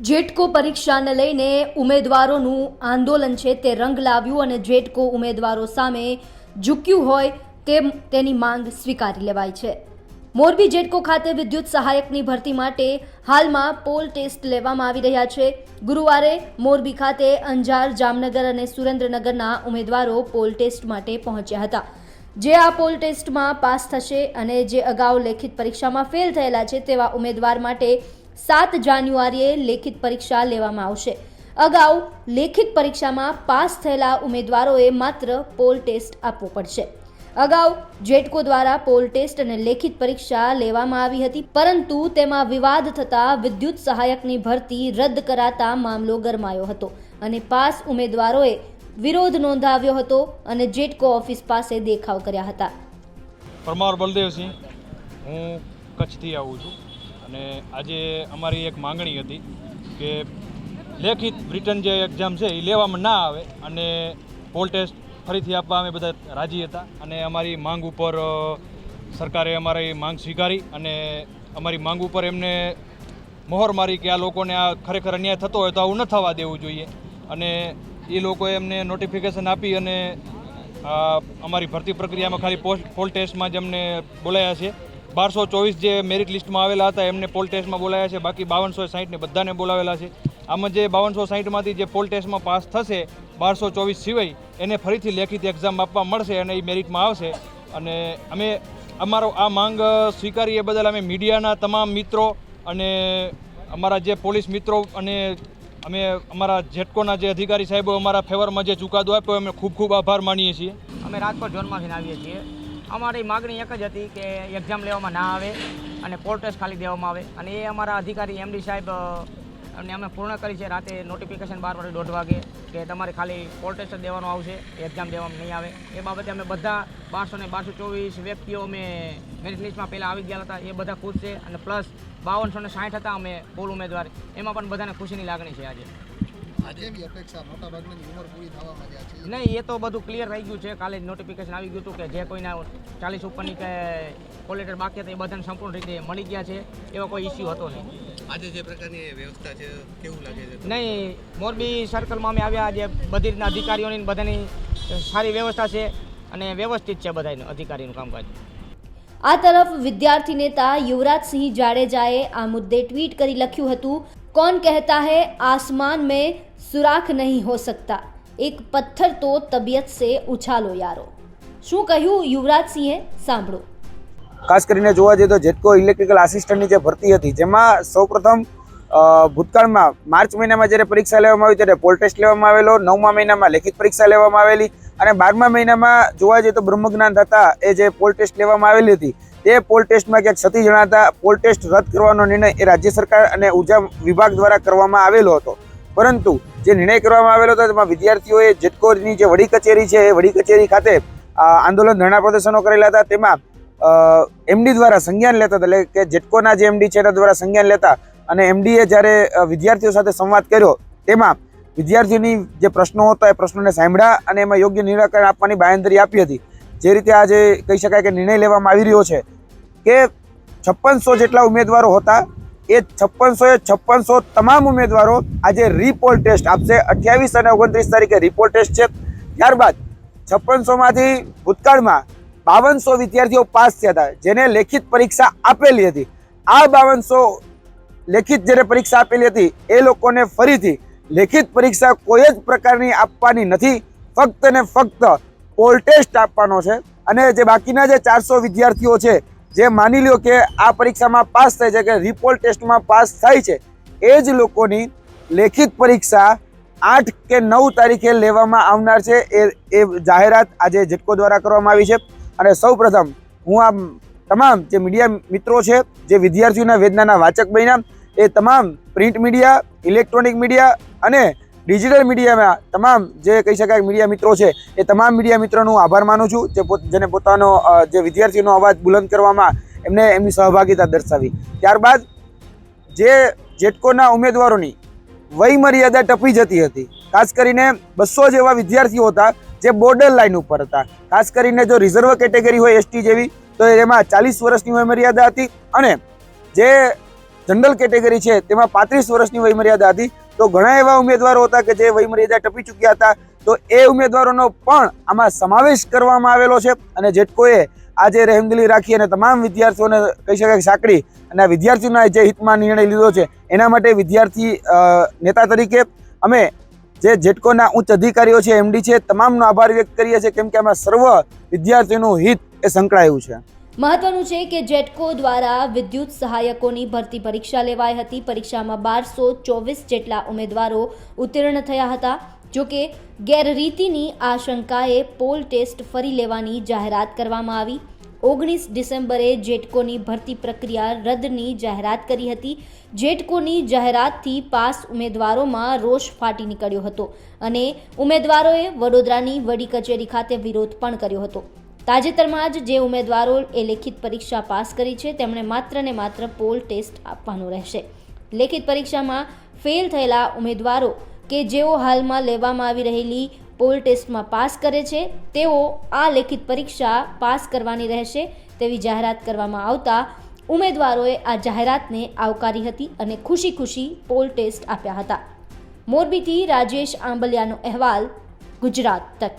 જેટકો પરીક્ષાને લઈને ઉમેદવારોનું આંદોલન છે તે રંગ લાવ્યું અને જેટકો ઉમેદવારો સામે ઝૂક્યું હોય તેમ તેની માંગ સ્વીકારી લેવાય છે. મોરબી જેટકો ખાતે વિદ્યુત સહાયકની ભરતી માટે હાલમાં પોલ ટેસ્ટ લેવામાં આવી રહ્યા છે. ગુરુવારે મોરબી ખાતે અંજાર, જામનગર અને સુરેન્દ્રનગરના ઉમેદવારો પોલ ટેસ્ટ માટે પહોંચ્યા હતા. જે આ પોલ ટેસ્ટમાં પાસ થશે અને જે અગાઉ લેખિત પરીક્ષામાં ફેલ થયેલા છે તેવા ઉમેદવાર માટે સાત જાન્યુઆરીએ લેખિત પરીક્ષા લેવામાં આવશે. અગાઉ લેખિત પરીક્ષામાં પાસ થયેલા ઉમેદવારોએ માત્ર પોલ ટેસ્ટ આપવો પડશે. અગાઉ જેટકો દ્વારા પોલ ટેસ્ટ અને લેખિત પરીક્ષા લેવામાં આવી હતી, પરંતુ તેમાં વિવાદ થતા વિદ્યુત સહાયકની ભરતી રદ કરાતા મામલો ગરમાયો હતો અને પાસ ઉમેદવારોએ વિરોધ નોંધાવ્યો હતો અને જેટકો ઓફિસ પાસે દેખાવ કર્યા હતા. પરમાર બલદેવસિંહ, હું કચ્છથી આવું છું. અને આજે અમારી એક માંગણી હતી કે લેખિત રિટર્ન જે એક્ઝામ છે એ લેવામાં ના આવે અને પોલ ટેસ્ટ ફરીથી આપવા અમે બધા રાજી હતા અને અમારી માંગ ઉપર સરકારે અમારી માંગ સ્વીકારી અને અમારી માંગ ઉપર એમને મોહર મારી કે આ લોકોને આ ખરેખર અન્યાય થતો હોય તો આવું ન થવા દેવું જોઈએ. અને એ લોકોએ એમને નોટિફિકેશન આપી અને અમારી ભરતી પ્રક્રિયામાં ખાલી પોસ્ટ પોલ ટેસ્ટમાં જ અમને બોલાયા છે. બારસો ચોવીસ જે મેરિટ લિસ્ટમાં આવેલા હતા, એમને પોલ ટેસ્ટમાં બોલાયા છે. બાકી બાવનસો સાહીઠને બધાને બોલાવેલા છે. આમાં જે બાવનસો સાહીઠમાંથી જે પોલ ટેસ્ટમાં પાસ થશે, બારસો ચોવીસ સિવાય, એને ફરીથી લેખિત એક્ઝામ આપવા મળશે અને એ મેરિટમાં આવશે. અને અમે અમારો આ માંગ સ્વીકારીએ બદલ અમે મીડિયાના તમામ મિત્રો અને અમારા જે પોલીસ મિત્રો અને અમે અમારા જેટકોના જે અધિકારી સાહેબો અમારા ફેવરમાં જે ચુકાદો આપ્યો અમે ખૂબ ખૂબ આભાર માનીએ છીએ. અમે રાજકોટ ઝોનમાંથી આવીએ છીએ. અમારી માગણી એક જ હતી કે એક્ઝામ લેવામાં ના આવે અને પોલ ખાલી દેવામાં આવે. અને એ અમારા અધિકારી એમડી સાહેબ અને અમે પૂર્ણ કરી છે. રાતે નોટિફિકેશન બાર વાગે, દોઢ વાગે કે તમારે ખાલી પોલ જ દેવાનું આવશે એક્ઝામ દેવામાં નહીં આવે. એ બાબતે અમે બધા બારસો ને બારસો ચોવીસ વ્યક્તિઓ અમે મેરિટ લિસ્ટમાં પહેલાં આવી ગયા હતા. એ બધા ખુશ છે. અને પ્લસ બાવનસો ને સાઠ હતા અમે કુલ ઉમેદવાર. એમાં પણ બધાને ખુશીની લાગણી છે આજે. આજે અપેક્ષા? મોટા ભાગની ઉંમર પૂરી થવામાં જ છે. નહીં એ તો બધું ક્લિયર થઈ ગયું છે. કાલે જ નોટિફિકેશન આવી ગયું હતું કે જે કોઈના ચાલીસ ઉપરની કે કોલેટર બાકી હતા એ બધાને સંપૂર્ણ રીતે મળી ગયા છે. એવો કોઈ ઇસ્યુ હતો નહીં. આજે જે પ્રકારની વ્યવસ્થા છે કેવું લાગે છે નહીં મોરબી સર્કલમાં અમે આવ્યા જે બધી રીતના અધિકારીઓની બધાની સારી વ્યવસ્થા છે અને વ્યવસ્થિત છે બધાનું અધિકારીનું કામકાજ. આ તરફ વિદ્યાર્થી નેતા યુવરાજસિંહ જાડેજાએ આ મુદ્દે ટ્વીટ કરી લખ્યું હતું. કોણ કહેતા है आसमान में सुराख नहीं हो सकता એક પથ્થર તો તબિયત સે ઉછાલો યારો શું કહ્યું યુવરાજસિંહે સાંભળો ખાસ કરીને જોવા જઈએ તો જેટકો ઇલેક્ટ્રિકલ આસિસ્ટન્ટની જે ભરતી હતી જેમાં સૌપ્રથમ અ, ભૂતકાળમાં માર્ચ મહિનામાં જ્યારે પરીક્ષા લેવામાં આવી ત્યારે પોલ ટેસ્ટ લેવામાં આવેલો નવમા મહિનામાં લેખિત પરીક્ષા લેવામાં આવેલી અને બારમા મહિનામાં જોવા જઈએ તો બ્રહ્મજ્ઞાન હતા એ જે પોલ ટેસ્ટ લેવામાં આવેલી હતી, તે પોલ ટેસ્ટમાં ક્યાંક ક્ષતિ જણાતા પોલ ટેસ્ટ રદ કરવાનો નિર્ણય એ રાજ્ય સરકાર અને ઊર્જા વિભાગ દ્વારા કરવામાં આવેલો હતો. પરંતુ જે નિર્ણય કરવામાં આવેલો હતો, તેમાં વિદ્યાર્થીઓએ જેટકોની જે વડી કચેરી છે, એ વડી કચેરી ખાતે આંદોલન ધરણા પ્રદર્શનો કરેલા હતા. તેમાં એમડી દ્વારા સંજ્ઞાન લેતા એટલે કે જેટકોના જે એમડી છે, એના દ્વારા સંજ્ઞાન લેતા અને એમડીએ જ્યારે વિદ્યાર્થીઓ સાથે સંવાદ કર્યો, તેમાં વિદ્યાર્થીઓની જે પ્રશ્નો હતા એ પ્રશ્નોને સાંભળ્યા અને એમાં યોગ્ય નિરાકરણ આપવાની બાંયધરી આપી હતી. જે રીતે આજે કહી શકાય કે નિર્ણય લેવામાં આવી રહ્યો છે કે છપ્પનસો જેટલા ઉમેદવારો હતા, એ છપ્પનસો એ છપ્પનસો તમામ ઉમેદવારો આજે રિપોલ ટેસ્ટ આપશે. અઠ્યાવીસ અને ઓગણત્રીસ તારીખે રિપોલ ટેસ્ટ છે. ત્યારબાદ છપ્પનસોમાંથી ભૂતકાળમાં બાવનસો વિદ્યાર્થીઓ પાસ થયા હતા, જેને લેખિત પરીક્ષા આપેલી હતી. આ બાવનસો લેખિત જેને પરીક્ષા આપેલી હતી, એ લોકોને ફરીથી લેખિત પરીક્ષા કોઈ જ પ્રકારની આપવાની નથી. ફક્ત ને ફક્ત પોલ ટેસ્ટ આપવાનો છે અને જે બાકીના જે ચારસો વિદ્યાર્થીઓ છે, જે માની લ્યો કે આ પરીક્ષામાં પાસ થાય છે કે રિપોલ ટેસ્ટમાં પાસ થાય છે, એ જ લોકોની લેખિત પરીક્ષા આઠ કે નવ તારીખે લેવામાં આવનાર છે, એ એ જાહેરાત આજે જટકો દ્વારા કરવામાં આવી છે. અને સૌપ્રથમ હું આ તમામ જે મીડિયા મિત્રો છે, જે વિદ્યાર્થીઓના વેદનાના વાચક બન્યા, એ તમામ પ્રિન્ટ મીડિયા ઇલેક્ટ્રોનિક મીડિયા અને ડિજિટલ મીડિયામાં તમામ જે કહી શકાય મીડિયા મિત્રો છે, એ તમામ મીડિયા મિત્રોનો આભાર માનું છું, જે જેને પોતાનો જે વિદ્યાર્થીઓનો અવાજ બુલંદ કરવામાં એમને એમની સહભાગિતા દર્શાવી. ત્યારબાદ જે જેટકોના ઉમેદવારોની વય મર્યાદા ટપી જતી હતી, ખાસ કરીને બસો જેવા વિદ્યાર્થીઓ હતા જે બોર્ડર લાઈન ઉપર હતા. ખાસ કરીને જો રિઝર્વ કેટેગરી હોય એસટી જેવી, તો એમાં ચાલીસ વર્ષની વય મર્યાદા હતી અને જે જનરલ કેટેગરી છે, તેમાં પાંત્રીસ વર્ષની વયમર્યાદા હતી. તો ઘણા એવા ઉમેદવારો હતા કે જે વયમર્યાદા ટપી ચૂક્યા હતા. તો એ ઉમેદવારોનો પણ આમાં સમાવેશ કરવામાં આવેલો છે અને જેટકોએ આજે રહેમદિલી રાખી અને તમામ વિદ્યાર્થીઓને કહી શકાય સાંકળી અને આ વિદ્યાર્થીઓના જે હિતમાં નિર્ણય લીધો છે, એના માટે વિદ્યાર્થી નેતા તરીકે અમે જે જેટકોના ઉચ્ચ અધિકારીઓ છે, એમડી છે, તમામનો આભાર વ્યક્ત કરીએ છીએ, કેમ કે આમાં સર્વ વિદ્યાર્થીઓનું હિત એ સંકળાયું છે. મહત્વનું છે કે જેટકો દ્વારા વિદ્યુત સહાયકોની ભરતી પરીક્ષા લેવાઈ હતી. પરીક્ષામાં બારસો ચોવીસ જેટલા ઉમેદવારો ઉત્તીર્ણ થયા હતા. જોકે ગેરરીતિની આશંકાએ પોલ ટેસ્ટ ફરી લેવાની જાહેરાત કરવામાં આવી. ઓગણીસ ડિસેમ્બરે જેટકોની ભરતી પ્રક્રિયા રદની જાહેરાત કરી હતી. જેટકોની જાહેરાતથી પાસ ઉમેદવારોમાં રોષ ફાટી નીકળ્યો હતો અને ઉમેદવારોએ વડોદરાની વડી કચેરી ખાતે વિરોધ પણ કર્યો હતો. તાજેતરમાં જ જે ઉમેદવારો એ લેખિત પરીક્ષા પાસ કરી છે, તેમણે માત્ર ને માત્ર પોલ ટેસ્ટ આપવાનો રહેશે. લેખિત પરીક્ષામાં ફેલ થયેલા ઉમેદવારો કે જેઓ હાલમાં લેવામાં આવી રહેલી પોલ ટેસ્ટમાં પાસ કરે છે, તેઓ આ લેખિત પરીક્ષા પાસ કરવાની રહેશે તેવી જાહેરાત કરવામાં આવતા ઉમેદવારોએ આ જાહેરાતને આવકારી હતી અને ખુશી ખુશી પોલ ટેસ્ટ આપ્યા હતા. મોરબીથી રાજેશ આંબલિયાનો અહેવાલ, ગુજરાત તક.